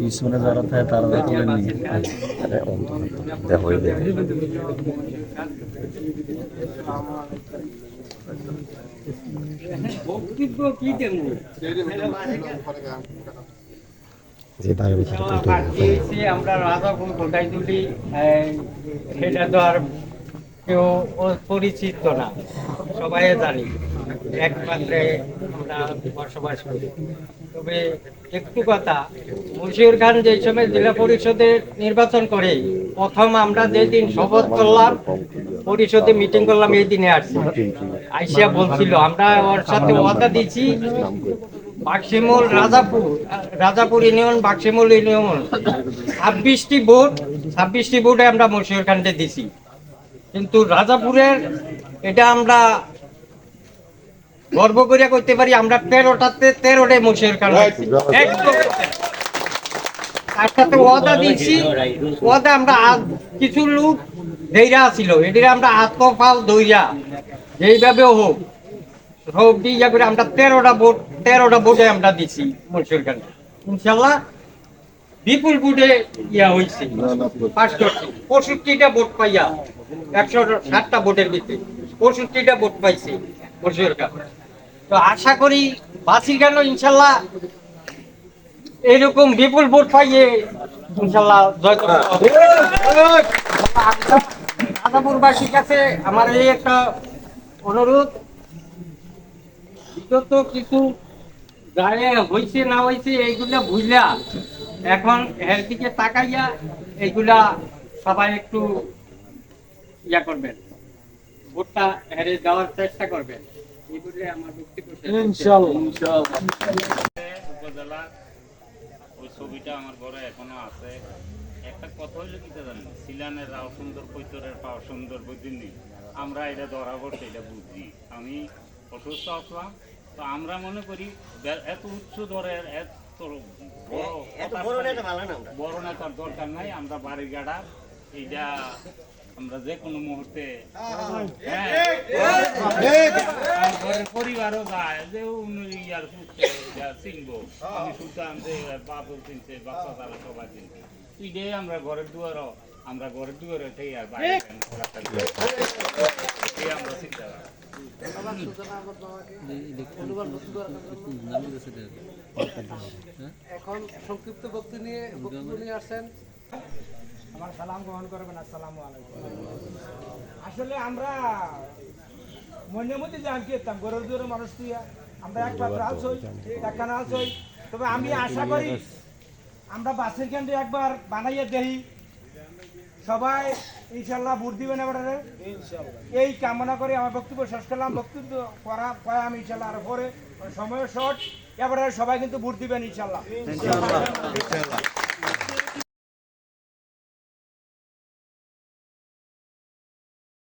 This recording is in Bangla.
পিছনে যারা থাকে তারা তুলে নিয়ে দেখো। দিয়েছি আমরা রাজাপুর কোটাই তুলি? সেটা তো আর কেউ পরিচিত না। সবাই জানি। একমাত্রে আমরা বসবাস করি। তবে একটু কথা মুশিউর খান যে সময় জেলা পরিষদে নির্বাচন করে, প্রথম আমরা যেদিন শপথ করলাম, পরিষদে মিটিং করলাম, এই দিনে আসছি। আইসিয়া বলছিল, আমরা ওর সাথে ওয়াদা দিয়েছি, বাক্সিমুল রাজাপুর রাজাপুর ইউনিয়ন, বাক্সিমুল ইউনিয়ন। ছাব্বিশটি ভোট, ছাব্বিশটি ভোটে আমরা মশিউর খানকে দিছি কিন্তু রাজাপুরের, এটা আমরা গর্ব করিয়া করতে পারি আমরা তেরোটাতে তেরোটাই পাইছি। তার সাথে ওয়াদা দিচ্ছি ওয়াদা আমরা কিছু লোক ধৈরা ছিল এটির আমরা আত্মফাল দইরা যেইভাবে হোক সব দিয়ে করে আমরা তেরোটা ভোট তেরোটা ভোটে আমরা দিছি মনসুর খান ইনশাল্লাহ বিপুল ভোটে ইয়া হয়েছে পাস করছি। পঁয়ষট্টিটা ভোট পাইয়া একশো ষাটটা ভোটের ভিতরে পঁয়ষট্টিটা ভোট পাইছে। তো আশা করি বাসি কেন ইনশাল্লাহ এরকম বিপুল ভোট পাইয়ে ইনশাল্লাহ জয় করতে কাছে আমার এই একটা অনুরোধ বিগত কিছু গায়ে হয়েছে না হয়েছে এইগুলা বুঝলা এখন এর দিকে তাকাইয়া এইগুলা সবাই একটু ইয়া করবেন, ভোটটা হেরে দেওয়ার চেষ্টা করবেন। আমার বক্তব্য শেষ করছি। উপজেলার ওই ছবিটা আমার ঘরে এখনও আছে। একটা কথা হইল কি জানি সিলানের রাও সুন্দর কৈতরের পাও সুন্দর বুঝিনি আমরা এটা ধরা পড়ছে এটা বুঝি আমি অসুস্থ আসলাম তো আমরা মনে করি এত উচ্চ দরের এত বড় বড় নেতার দরকার নাই আমরা বাড়ি গাড়া এইটা আমরা যে কোনো মুহূর্তে পরিবারও যায়, যে আমি শুনতাম যে চিনছে, বাচ্চা তারা সবাই চিনছে। এটাই আমরা ঘরের দুয়ারও, আমরা ঘরের দুয়ারে থেকে আর বাইরে আমরা চিন্তা এখন সংক্ষিপ্ত বক্তব্য নিয়ে নিয়ে আসছেন আমার সালাম গ্রহণ করবেন আসসালামু আলাইকুম। আসলে আমরা মনের মধ্যে জান কি এতাম গরুর দূরে মানুষ তুইয়া আমরা এক পাত্র আলছই একখানা আলছই তবে আমি আশা করি আমরা বাসের কেন্দ্রে একবার বানাইয়ে দেই। সবাই ইনশাল্লাহ ভোট দিবেন এবারে। এই কামনা করে আমার বক্তব্য শেষ করলাম। বক্তব্য করা করা আমি ইনশাল্লাহ আরও পরে সময় শর্ট। এবারে সবাই কিন্তু ভোট দিবেন ইনশাল্লাহ